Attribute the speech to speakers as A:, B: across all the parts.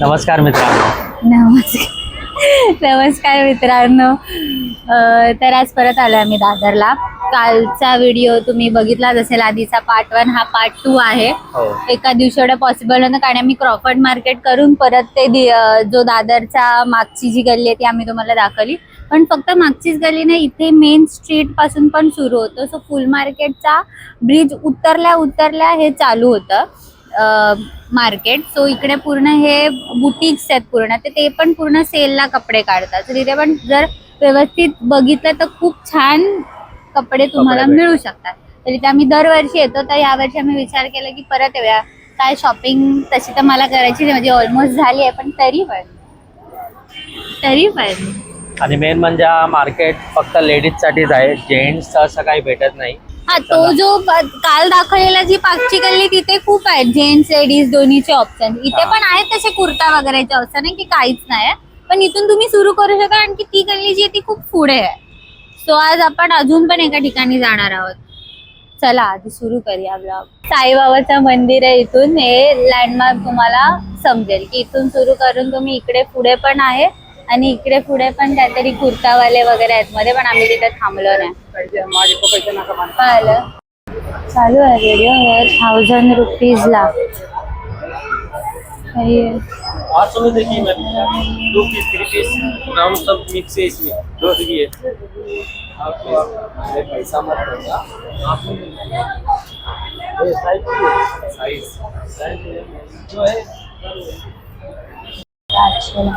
A: नमस्कार मित्रांनो.
B: नमस्कार. नमस्कार मित्रांनो. अं, तर आज परत आलो आम्ही दादरला. कालचा व्हिडिओ तुम्ही बघितलाच असेल आधीचा पार्ट वन हा पार्ट टू आहे.
A: हो.
B: एका दिवशी एवढं पॉसिबल नव्हतं कारण आम्ही क्रॉफर्ड मार्केट करून परत ते दि- अं, जो दादरचा मागची जी गल्ली आहे ती आम्ही तुम्हाला दाखवली. पण फक्त मागचीच गल्ली नाही इथे मेन स्ट्रीटपासून पण सुरू होतं. सो फुल मार्केटचा ब्रिज उतरल्या उतरल्या हे चालू होतं. मार्केट सो इकडे पूर्ण हे बुटिक्स आहेत पूर्ण. तर ते पण पूर्ण सेलला कपडे काढतात. तर तिथे पण जर व्यवस्थित बघितलं तर खूप छान कपडे तुम्हाला मिळू शकतात. तर इथे आम्ही दरवर्षी येतो. तर यावर्षी आम्ही विचार केला की परत येऊया. काय शॉपिंग तशी तर मला करायची नाही. म्हणजे ऑलमोस्ट झाली आहे पण तरी पण. तरी पण.
A: आणि मेन म्हणजे हा मार्केट फक्त लेडीज साठीच आहे. जेंट्स असं काही भेटत नाही.
B: हा तो जो काल दाखवलेला जी पाचची गल्ली तिथे खूप आहेत. जेंट्स लेडीज दोन्हीचे ऑप्शन इथे. पण आहेत तसे कुर्ता वगैरेचे ऑप्शन आहे की काहीच नाही. पण इथून तुम्ही सुरू करू शकता कारण की ती गल्ली जी आहे ती खूप पुढे आहे. सो आज आपण अजून पण एका ठिकाणी जाणार आहोत. चला आधी सुरू करूया ब्लॉग साईबाबाचं मंदिर आहे इथून. हे लँडमार्क तुम्हाला समजेल की इथून सुरू करून तुम्ही इकडे पुढे पण आहे आणि इकडे पुढे पण काहीतरी कुर्तावाले वगैरे आहेत मध्ये पण आम्ही तिथे थांबलो नाही. चालू आहे व्हिडिओ हे थाउजंड रुपीजला हे
C: आठ सौ में देखिए मैम दो पीस थ्री पीस ब्राउन सब मिक्स है इसमें दो भी है आपको अरे पैसा मत देगा आप ये साइज साइज जो है
B: आठशेला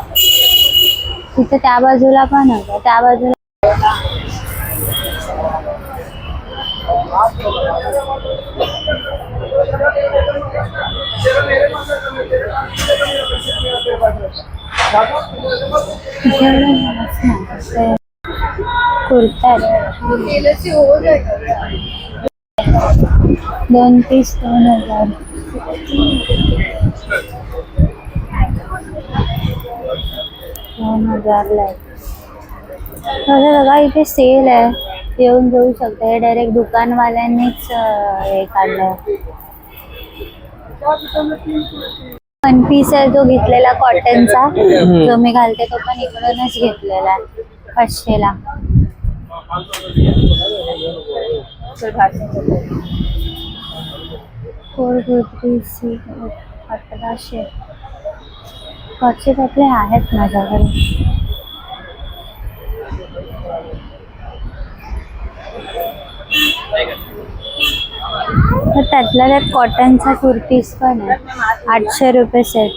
B: तिथे त्या बाजूला पण होतं त्या बाजूला तिथे एवढं झालंच नाही. ते कुर्ता आहेत. दोन पीस दोन हजार. दोन हजार लाईक बघा इथे सेल आहे. येऊन घेऊ शकता. हे डायरेक्ट दुकानवाल्यांनीच हे काढलंय वन पीस आहे जो घेतलेला कॉटनचा जो मी घालते तो पण इकडूनच घेतलेला आहे पाचशेला. फोर थ्री सी अठराशे. पाचशे त्यातले आहेत माझ्याकडे. त्यातल्या त्यात कॉटनचा कुर्तीज पण आहे. आठशे रुपये सेट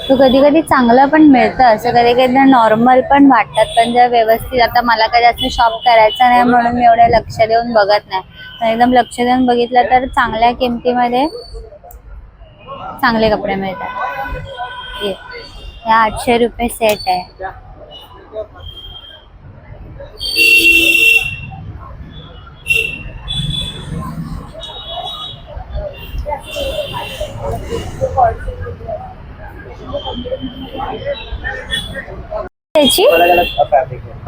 B: तो कधी कधी चांगलं पण मिळतं. असं कधी कधी नॉर्मल पण वाटतात. पण जर व्यवस्थित आता मला काही असं शॉप करायचं नाही म्हणून मी एवढं लक्ष देऊन बघत नाही. पण एकदम लक्ष देऊन बघितलं तर चांगल्या किमतीमध्ये चांगले कपडे मिळतात. हे. हे आठशे रुपये सेट आहे.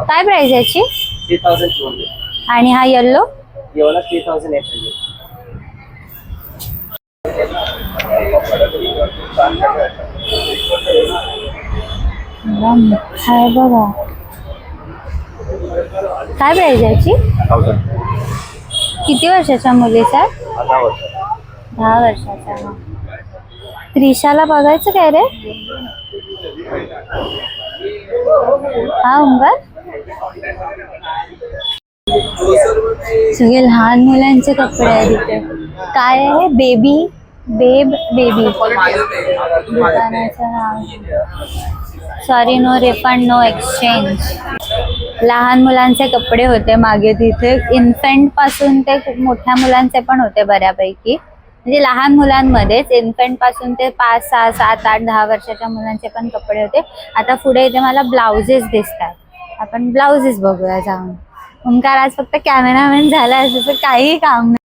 B: काय प्राइस याची?
C: थ्री थाउजेंड टू हंड्रेड
B: आणि हा yellow
C: three thousand eight hundred
B: हाय बघा. काय प्राइस याची? किती वर्षाच्या मुलीचा? दहा वर्षाचा हा. त्रिशाला बघायचं काय रे? हा उंबर? सगळे लहान मुलांचे कपडे आहेत इथे. काय आहे बेबी? Babe baby. दुकानाचं नाव. Sorry no refund no exchange लहान मुलांचे कपडे होते मागे तिथे. इन्फंटपासून ते मोठ्या मुलांचे पण होते बऱ्यापैकी. म्हणजे लहान मुलांमध्येच इन्फंटपासून ते पाच सहा सात आठ दहा वर्षाच्या मुलांचे पण कपडे होते. आता पुढे इथे मला ब्लाउजेस दिसतात. आपण ब्लाउजेस बघूया जाऊन. ओंकार आज फक्त कॅमेरामॅन झाला असं काही काम नाही.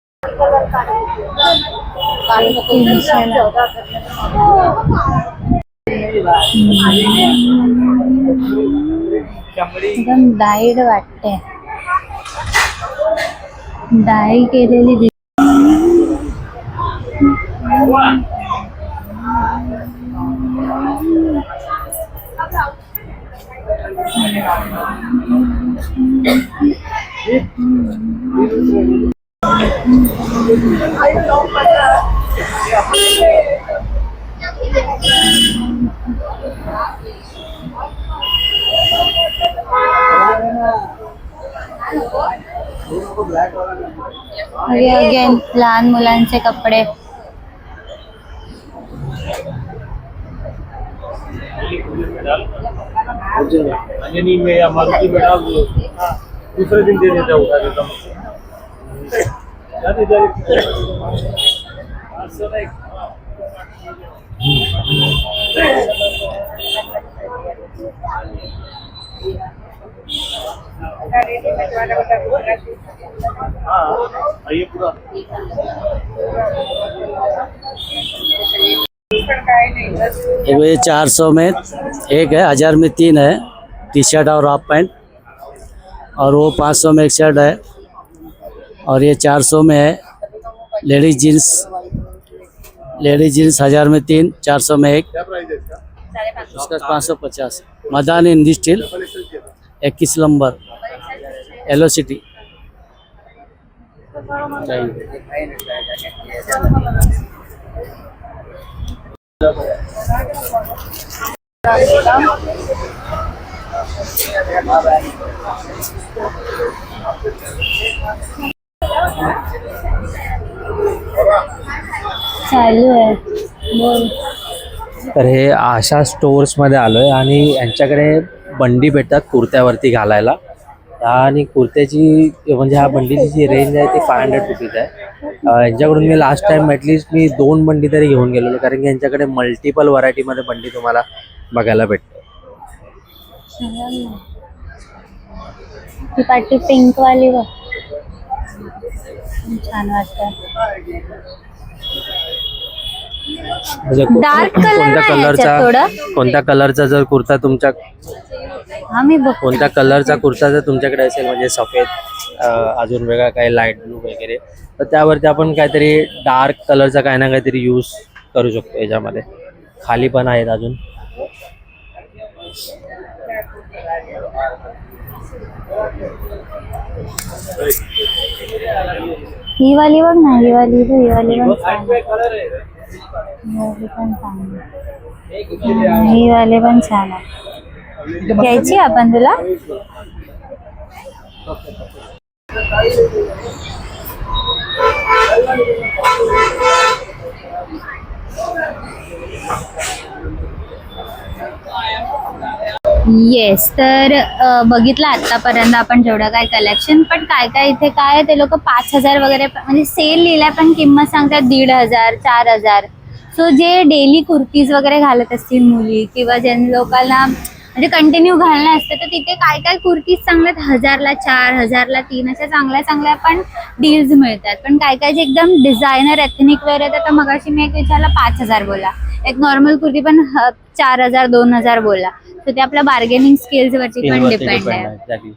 B: एकदम डाईड वाटते. डाई केलेली हे अगेन लहान मुलांचे कपडे.
C: अंजनी में या मारुति में डाल दो। दूसरे दिन दे देता उठा देता हूँ। जाने हाँ आइए पूरा।
D: एक ये चार सौ में एक है, हज़ार में तीन है टी शर्ट और हाफ़ पैंट और वो पाँच सौ में एक शर्ट है। और ये चार सौ में है लेडीज़ जीन्स लेडीज़ जीन्स हज़ार में तीन, चार सौ में एक। उसका पाँच सौ पचास। मदान हिंदी स्टील, इक्कीस नंबर। एलो सिटी
B: चालू आहे. बोल
A: तर हे आशा स्टोर्समध्ये आलो आहे आणि यांच्याकडे बंडी भेटतात कुर्त्यावरती घालायला. आणि कुर्त्याची म्हणजे ह्या बंडीची जी रेंज आहे ती फाय हंड्रेड रुपीज आहे. यांच्याकडून मी लास्ट टाइम ॲटलिस्ट मी दोन बंडी तरी घेऊन गेलेलो कारण की यांच्याकडे मल्टिपल व्हरायटीमध्ये बंडी तुम्हाला बघायला भेटते.
B: पिंक वाली बघ. छान वाटत
A: कोणत्या कलरचा? कोणत्या कलरचा जर कुर्ता तुमच्या
B: हा मी बघ
A: कोणत्या कलरचा कुर्ता जर तुमच्याकडे असेल म्हणजे सफेद अजून वेगळा काही लाइट ब्लू वगैरे तर त्यावरती आपण काहीतरी डार्क कलरचा काही ना काहीतरी यूज करू शकतो याच्यामध्ये. खाली पण आहेत अजून.
B: ही वाली बघ ना ही वाली ही वाली पण छान ही वाले पण ही पण छान आहे. घ्यायची आपण तुला? येस तर बघितलं आतापर्यंत आपण जेवढं काय कलेक्शन पण काय काय इथे काय ते लोक पाच हजार वगैरे म्हणजे सेल लिहिलाय पण किंमत सांगतात दीड हजार चार हजार. सो जे डेली कुर्तीज वगैरे घालत असतील मुली किंवा ज्या लोकांना म्हणजे कंटिन्यू घालणं असतं तर तिथे काय काय कुर्तीज चांगल्यात हजारला चार हजारला तीन अशा चांगल्या चांगल्या पण डील्स मिळतात. पण काय काय जे एकदम डिझायनर एथनिक वेअर आहेत आता मगाशी मी एक विचारला पाच हजार बोला. एक नॉर्मल कुर्ती पण चार हजार दोन हजार बोला. तर ते आपल्या बार्गेनिंग स्किल्स वरती पण डिपेंड आहे.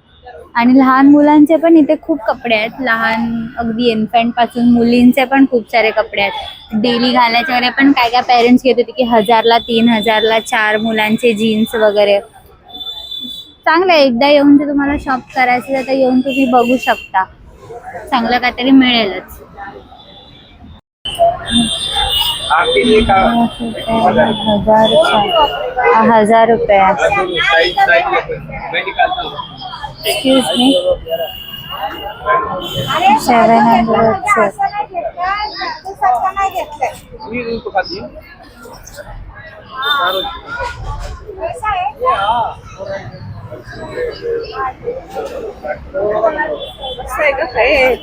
B: आणि लहान मुलांचे पण इथे खूप कपडे आहेत. लहान अगदी इन्फंटपासून मुलींचे पण खूप सारे कपडे आहेत. डेली घालायचे वगैरे पण काय काय पेरेंट्स घेत होते की हजारला तीन हजारला चार मुलांचे जीन्स वगैरे. चांगलं आहे. एकदा येऊन जर तुम्हाला शॉप करायचं तर येऊन तुम्ही बघू शकता. चांगलं काहीतरी मिळेलच. हजार रुपये. हजार रुपये
C: साइज साइज मैं निकालता हूँ
B: एक्सक्यूज मी सेवन हंड्रेड
C: ये इनको खाती है
B: हे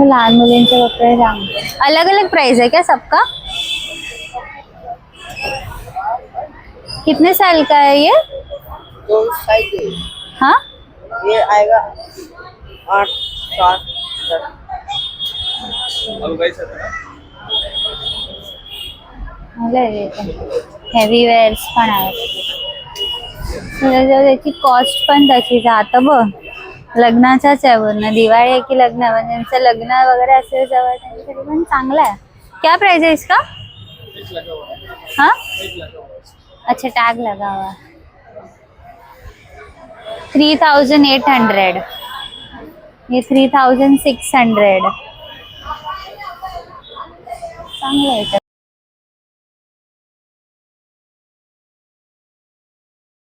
B: लहान मुलींचे कपडे सांग अलग अलग प्राइस है क्या सबका? कितने साल का है ये?
E: दो साइज है।
B: हाँ?
E: ये आएगा आठ सात
B: हेवी वेअर्स पण आहेत. त्याची कॉस्ट पण तशीच आहे आता बघ. लग्नाचाच आहे पूर्ण. दिवाळी आहे की लग्न? म्हणजे त्यांचं लग्न वगैरे असेल जवळ त्यांच्यासाठी पण चांगला आहे. क्या प्राइस है इसका? हाँ? अच्छा टैग लगा हुआ थ्री थाउज़ेंड एट हंड्रेड ये थ्री थाउज़ेंड सिक्स हंड्रेड चांगलं